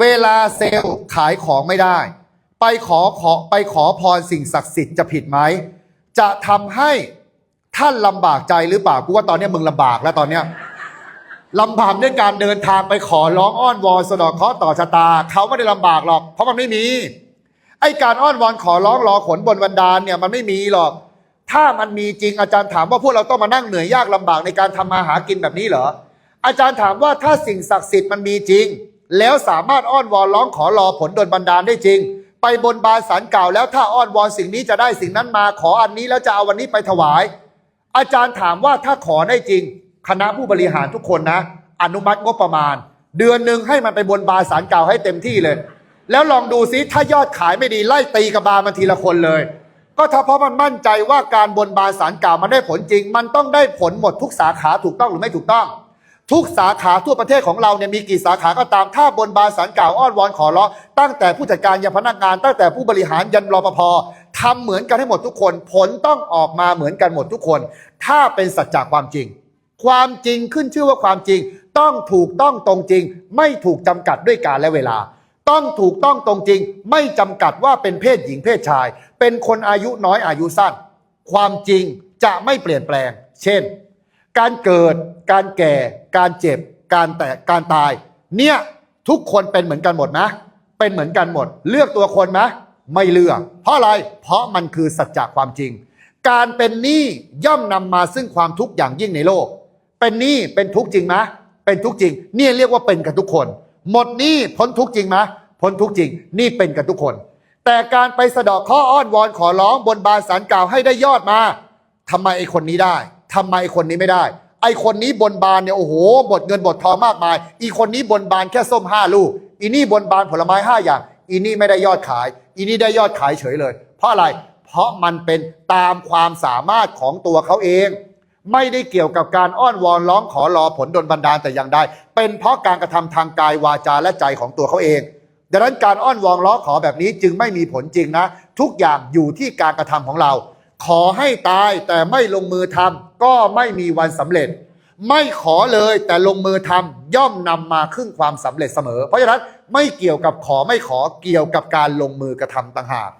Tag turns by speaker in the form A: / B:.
A: เวลาเซลล์ขายของไม่ได้ ไปขอขอไปขอพรสิ่งศักดิ์สิทธิ์จะผิดไหม จะทำให้ท่านลำบากใจหรือเปล่ากูว่าตอนนี้มึงลำบากแล้วตอนเนี้ยลำบากด้วยการเดินทางไปขอร้องอ้อนวอนสะเดอกเคราะห์ต่อชะตา เขาไม่ได้ลำบากหรอก เพราะมันไม่มี ไอการอ้อนวอนขอร้องรอขนบนบันดาลเนี่ยมันไม่มีหรอก ถ้ามันมีจริงอาจารย์ถามว่าพวกเราต้องมานั่งเหนื่อยยากลำบากในการทำมาหากินแบบนี้เหรออาจารย์ถามว่าถ้าสิ่งศักดิ์สิทธิ์มันมีจริง แล้วสามารถอ้อนวอนร้องขอรอผลดลบันดาลได้จริง ไปบนบานสารกล่าแล้วถ้าอ้อนวอนสิ่งนี้จะได้สิ่งนั้นมาขออันนี้แล้วจะเอาวันนี้ไปถวาย อาจารย์ถามว่าถ้าขอได้จริง คณะผู้บริหารทุกคนนะ อนุมัติงบประมาณ เดือนหนึ่งให้มันไปบนบานสารกล่าให้เต็มที่เลย แล้วลองดูซิถ้ายอดขายไม่ดีไล่ตีกระบามันทีละคนเลย ก็ถ้าเพราะมันมั่นใจว่าการบนบานสารกล่ามันได้ผลจริง มันต้องได้ผลหมดทุกสาขาถูกต้องหรือไม่ถูกต้อง ทุกสาขาทั่วประเทศของเราเนี่ยมีกี่สาขาก็ตามถ้าบนบานสารกล่าวอ้อนวอนขอร้องตั้งแต่ผู้จัดการยันพนักงาน ตั้งแต่ผู้บริหารยันรปภทำเหมือนกันให้หมดทุกคน ผลต้องออกมาเหมือนกันหมดทุกคน ถ้าเป็นสัจจะความจริง ความจริงขึ้นชื่อว่าความจริง ต้องถูกต้องตรงจริง ไม่ถูกจำกัดด้วยกาลและเวลา ต้องถูกต้องตรงจริง ไม่จำกัดว่าเป็นเพศหญิงเพศชาย เป็นคนอายุน้อยอายุสั้น ความจริงจะไม่เปลี่ยนแปลง เช่น การเกิด การแก่ การเจ็บ การแตก การตาย เนี่ยทุกคนเป็นเหมือนกันหมดนะ เป็นเหมือนกันหมด เลือกตัวคนไหมไม่เลือก เพราะอะไร เพราะมันคือสัจจะความจริง การเป็นหนี้ย่อมนำมาซึ่งความทุกข์อย่างยิ่งในโลก เป็นหนี้เป็นทุกข์จริงไหมเป็นทุกข์จริงเนี่ยเรียกว่าเป็นกันทุกคน หมดหนี้พ้นทุกข์จริงไหมพ้นทุกข์จริง นี่เป็นกันทุกคน แต่การไปสะดอกข้ออ้อนวอนขอร้องบนบานสารกล่าวให้ได้ยอดมาทำไมไอ้คนนี้ได้ ทำไมไอคนนี้ไม่ได้ ไอคนนี้บนบานเนี่ยโอ้โหบทเงินบททองมากมาย อีคนนี้บนบานแค่ส้มห้าลูก อีนี่บนบานผลไม้ห้าอย่าง อีนี่ไม่ได้ยอดขาย อีนี่ได้ยอดขายเฉยเลย เพราะอะไร เพราะมันเป็นตามความสามารถของตัวเขาเอง ไม่ได้เกี่ยวกับการอ้อนวอนร้องขอรอผลดลบันดาลแต่อย่างใด เป็นเพราะการกระทำทางกายวาจาและใจของตัวเขาเองดังนั้นการอ้อนวอนร้องขอแบบนี้จึงไม่มีผลจริงนะ ทุกอย่างอยู่ที่การกระทำของเรา ขอให้ตายแต่ไม่ลงมือทำก็ไม่มีวันสำเร็จ ไม่ขอเลยแต่ลงมือทำย่อมนำมาครึ่งความสำเร็จเสมอ เพราะฉะนั้นไม่เกี่ยวกับขอไม่ขอเกี่ยวกับการลงมือกระทำต่างหาก